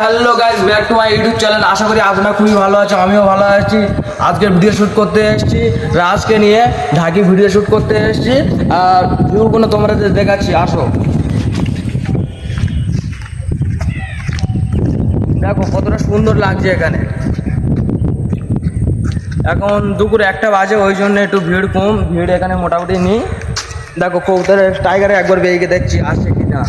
Hello guys back to my YouTube channel আশা করি আপনারা খুবই ভালো আছে আমিও ভালো আছি। আজকে ভিডিও শ্যুট করতে এসেছি। রাজকে নিয়ে ঢাকি ভিডিও শ্যুট করতে এসেছি। আর ভিউগুলো তোমরা দেখাচ্ছি, আসো। দেখো, কতটা সুন্দর লাগছে এখানে। এখন দুপুর একটা বাজে, ওই জন্য একটু ভিড় কম। ভিড় এখানে মোটামুটি নেই। দেখো কৌতারের টাইগারে একবার বেরিয়ে দেখছি, আসছে কি না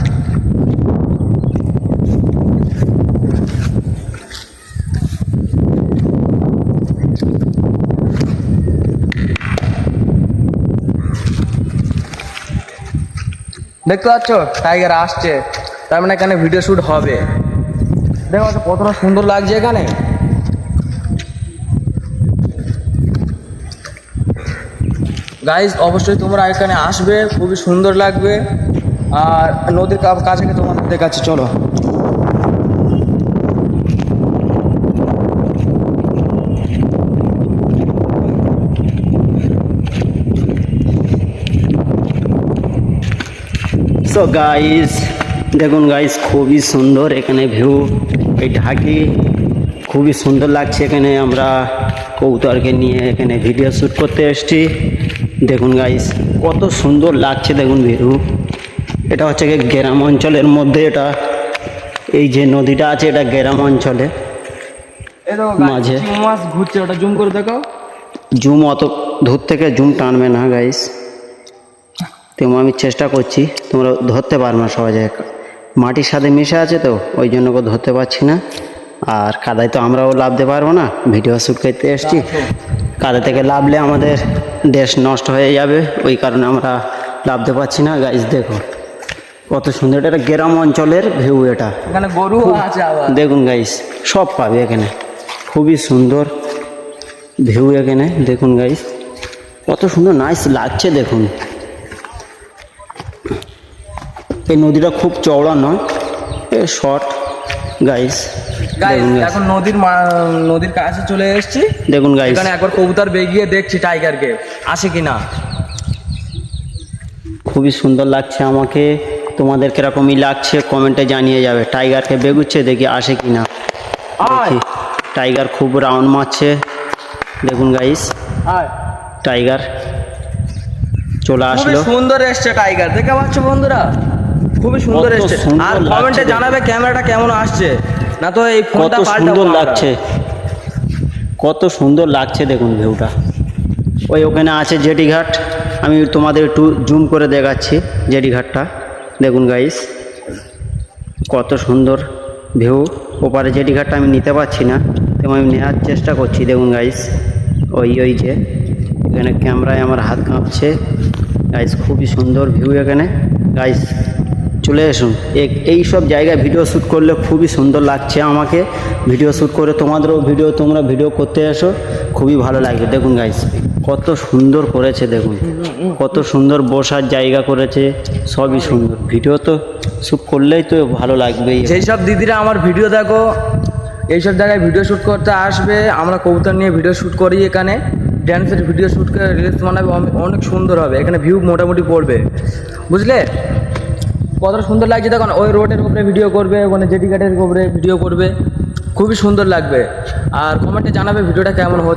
দেখতে পাচ্ছ? টাইগার আসছে। তার মানে এখানে ভিডিও শ্যুট হবে। দেখো কতটা সুন্দর লাগছে এখানে। গাইজ অবশ্যই তোমরা এখানে আসবে, খুবই সুন্দর লাগবে। আর নদীর কাছে তোমাদের দেখাচ্ছি, চলো। সো গাইস দেখুন গাইস খুবই সুন্দর এখানে ভিউ এই ঢাকি খুবই সুন্দর লাগছে এখানে। আমরা কৌতরকে নিয়ে এখানে ভিডিও শ্যুট করতে এসেছি। দেখুন গাইস কত সুন্দর লাগছে দেখুন ভিউ এটা হচ্ছে গ্রাম অঞ্চলের মধ্যে এটা। এই যে নদীটা আছে এটা গ্রাম অঞ্চলে। মাঝে। ঘুরছে ওটা জুম করে দেখো জুম অত দূর থেকে জুম টানবে না গাইস তেমন আমি চেষ্টা করছি তোমরা ধরতে পারবে না সহজে মাটির সাথে মিশে আছে তো ওই জন্য কেউ ধরতে পারছি না। আর কাদায় তো আমরাও লাভতে পারব না ভিডিও শ্যুট করতে এসছি। কাদা থেকে লাভলে আমাদের দেশ নষ্ট হয়ে যাবে ওই কারণে আমরা লাভতে পারছি না। গাইস দেখো কত সুন্দর এটা গ্রাম অঞ্চলের ভিউ এটা। এখানে গরু আছে দেখুন গাইস সব পাবে এখানে। খুবই সুন্দর ভিউ এখানে দেখুন গাইস কত সুন্দর নাইস লাগছে দেখুন। এই নদীটা খুব চওড়া নয় এ শর্ট গাইস এখন নদীর নদীর কাছে চলে এসেছি। দেখুন গাইস এখানে একবার কবুতর বেগিয়ে দেখছি টাইগারকে আসে কি না খুবই সুন্দর লাগছে আমাকে। তোমাদের কিরকমই লাগছে কমেন্টে জানিয়ে যাবে। টাইগারকে বেগুচ্ছে দেখি আসে কি না টাইগার খুব রাউন্ড মারছে। দেখুন গাইস আয় টাইগার চলে আসলো। সুন্দর এসছে টাইগার দেখে পাচ্ছ বন্ধুরা? খুবই সুন্দর এসছে। আর কমেন্টে জানাবে ক্যামেরাটা কেমন আসছে। না তো এই ফোনটা সুন্দর লাগছে। কত সুন্দর লাগছে দেখুন ভিউটা ওই ওখানে আছে জেটি ঘাট আমি তোমাদের একটু জুম করে দেখাচ্ছি জেটি ঘাটটা দেখুন গাইস কত সুন্দর ভিউ ওপারে জেটি ঘাটটা আমি নিতে পারছি না। তো আমি নেওয়ার চেষ্টা করছি। দেখুন গাইস ওই ওই যে এখানে ক্যামেরায় আমার হাত কাঁপছে। গাইস খুবই সুন্দর ভিউ এখানে। গাইস চলে আসুন এই সব জায়গায় ভিডিও শ্যুট করলে খুবই সুন্দর লাগছে আমাকে। ভিডিও শ্যুট করে তোমাদেরও ভিডিও তোমরা ভিডিও করতে এসো। খুবই ভালো লাগবে। দেখুন গাইস কত সুন্দর করেছে, দেখুন। কত সুন্দর বসার জায়গা করেছে, সবই সুন্দর। ভিডিও তো শ্যুট করলেই তো ভালো লাগবেই। যেই সব দিদিরা আমার ভিডিও দেখো এইসব জায়গায় ভিডিও শ্যুট করতে আসবে, আমরা কবুতর নিয়ে ভিডিও শ্যুট করি এখানে। ড্যান্সের ভিডিও শ্যুট করে রিলস বানাবে, অনেক সুন্দর হবে। এখানে ভিউ মোটামুটি পড়বে। বুঝলে? কতটা সুন্দর লাগছে দেখুন, ওই রোডের উপরে ভিডিও করবে ওখানে জেডি ঘাটের উপরে ভিডিও করবে। খুবই সুন্দর লাগবে। আর কমেন্টে জানাবে ভিডিওটা কেমন হচ্ছে।